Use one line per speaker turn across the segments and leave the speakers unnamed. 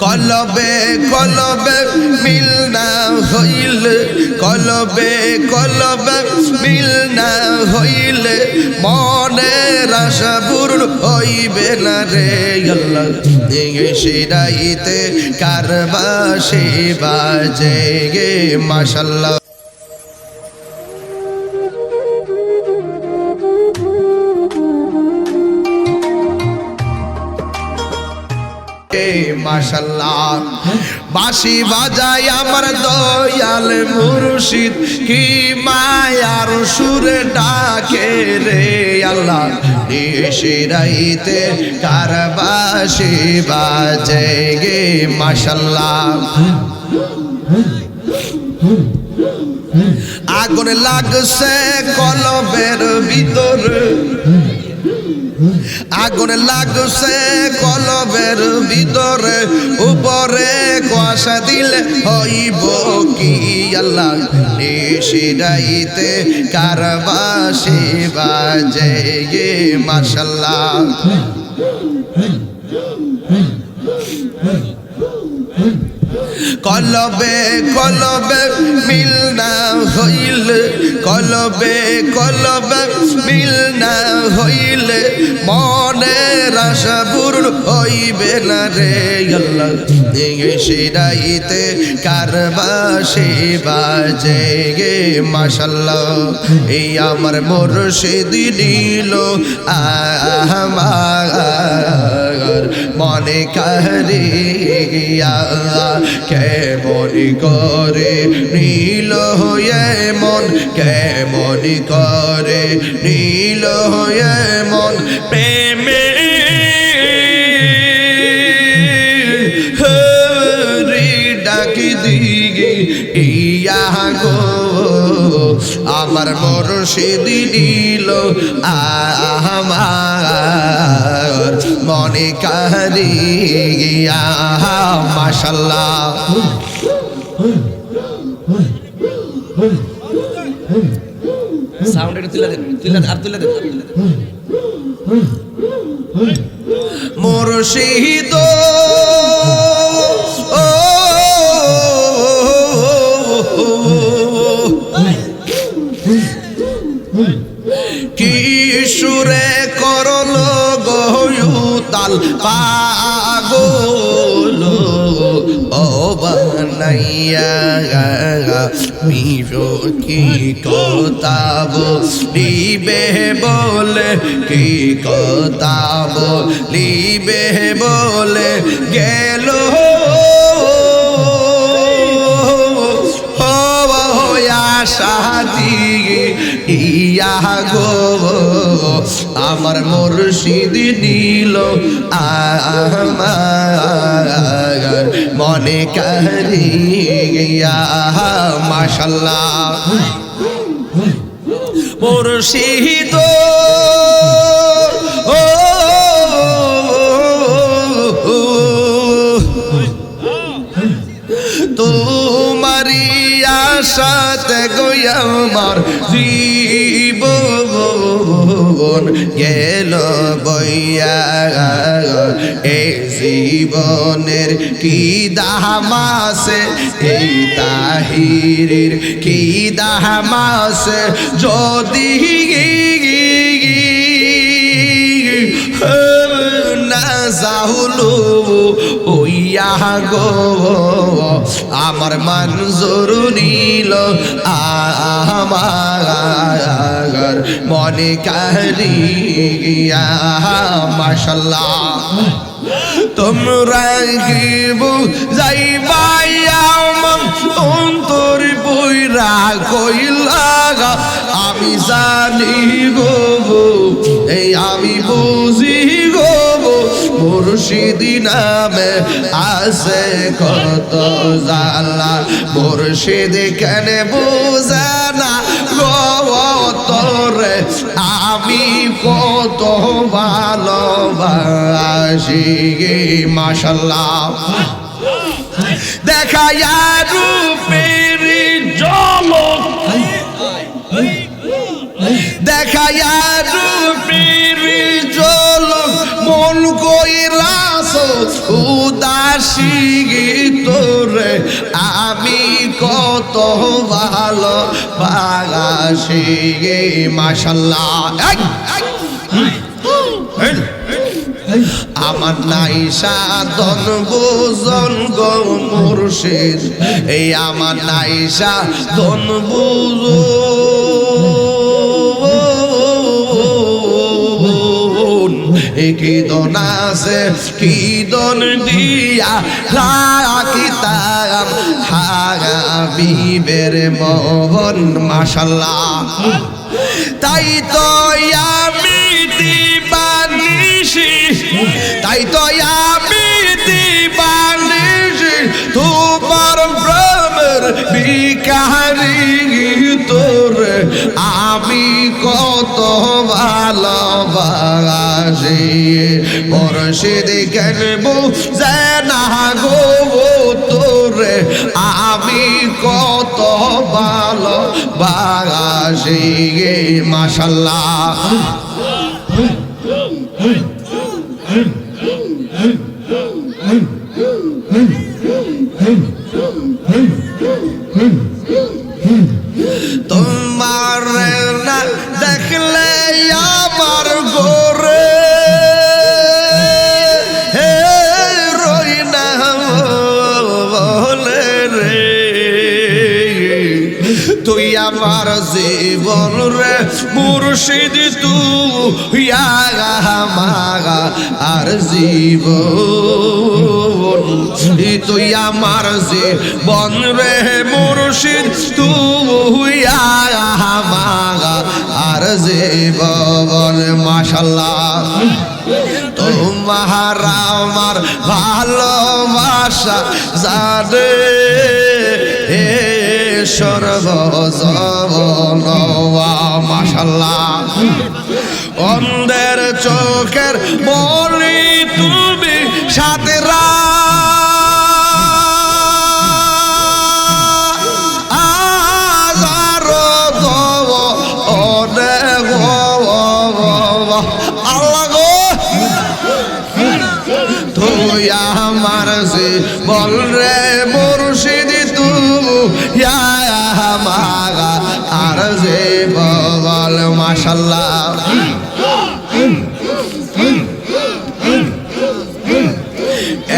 কলবে কলবে মিল না হইলে, কলবে কলবে মিল না হইলে মনে আশা পূর্ণ হইবে না রে আল্লাহ। কারবা সে বাজে গে মাশাল্লাহ। মাশাল্লাহ। বাঁশি বাজায় আমার দয়াল মুর্শিদ, কি মায়ার সুরে ডাকে রে আল্লাহ। নিশিরাইতে কার বাঁশি বাজে গে, মাশাল্লাহ। আগুন লাগছে কলবের ভিতরে। আগুন লাগছে কলবের ভিতরে উপরে কুয়াশা দিলে হইব কি আল্লাহ? নিশিরাইতে কারবাসি বাজে গে কলবে কলবে মিল না হইলে, কলবে কলবে মিল না হইলে মনের আশা হইবে না রে আল্লাহ। সেরাইতে কারবাসে বাজে গে মাশাল্লাহ, এই আমার মুর্শিদ নিল আমার মনে কারিয়া কেমন করে নীল হয়ে মন, কেমন করে নীল হয়ে মন, প্রেমে ডাকি দিগে, ইয়া গো, আমার মুর্শিদ নিল আমার মনে কারি গিয়া মাশাল্লাহ।
সাউন্ড একটু তুলে দেন তুলে দেন আর তুলে দেন আর তুলে
গয়ুতাল পাগল ও বানাইয়া কি কতাব? লিবে বলে কি কতাব? লিবে বলে গেল শাদি ইয়া গো আমার মুর্শিদ নীল আমার মনে কারি গিয়া মাশাল্লাহ। মুর্শিদ তোমারি আশাতে গোয়ামার জীবন গেল বইয়া এই জীবনের কি দামাসে এই তাহিরের কি দামাসে যদি না যাহুলো ওইয়া গো। আমার মঞ্জুর নীল আমার মনে কারি গিয়া মাশাল্লাহ তোমরা কি যাইবাই আমার অন্তর বইরা কইলা আমি জানি গো, এই আমি বুঝি মুর্শিদি নামে আছে কত জালা। মুর্শিদ কেন বুঝে না? তোরে আমি কত ভালোবাসি গে, মাশাল্লাহ। দেখা রূপের বাসি তোরে আমি কত ভালো এই, এই। আমার নাই সাধন বুজন গো মুর্শিদ এই আমার নাই সাধন বুজন আছে? দিয়া? রাখিতাম হাবিবের মোহন মাশাল্লাহ তাই তো আমি দিবানিসি তাই তো আমি দিবানিসি তোমার প্রেমের তোর আমি কত ভালোবাসি। পরশিদ কেন বুঝে না গো তোরে। আমি কত ভালো বাগাসি মাশাল্লাহ। আমার জীবন রে, মুর্শিদ তুই মাগা আর জীবন। তুই আমার জীবন রে, মুর্শিদ তুই মাগা আর জীবন। মাশাল্লাহ, তোমার আমার ভালোবাসা জানে সর্বজবনওয়া মাশাল্লাহ মাশাল্লাহ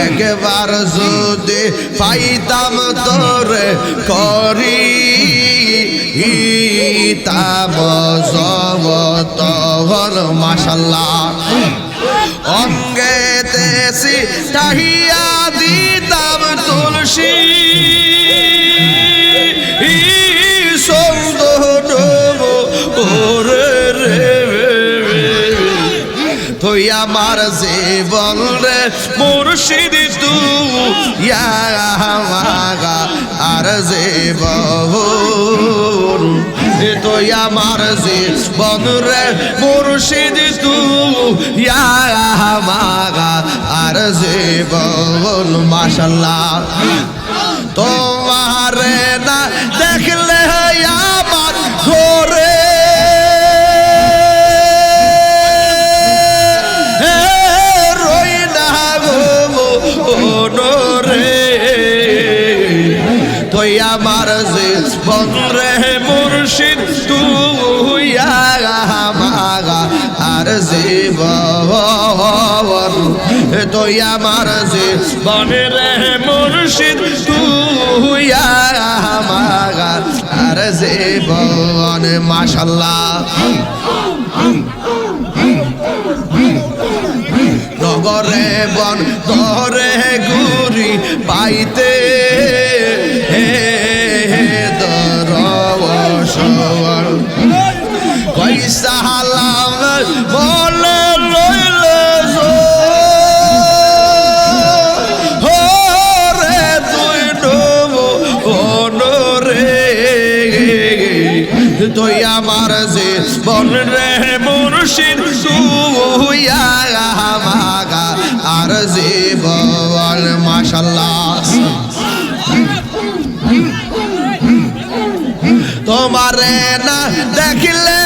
একবার যদি পাইতাম তোরে করি তাব সব তখন মাশাল্লাহ অঙ্গে তেসি তাহিয়া দিতাম আমার জীবন রে, মুর্শিদ তু আর জীবন। তুই আমার জীবন রে, মুর্শিদ তু আর জীবন। মাশাল্লাহ। তোমার আমার বন্ধরে মুর্শিদ, তুই মাগা আর যে বন তুই আমার যে বনরে মুর্শিদ, তুই মাগা আর যে বন মাশাল্লাহ। নগরে বন, ধরে গুরি পাইতে তুই আমার যে বন রে মুর্শিদ তুই মাগা আর মাশাল্লাহ তোমারে না দেখলে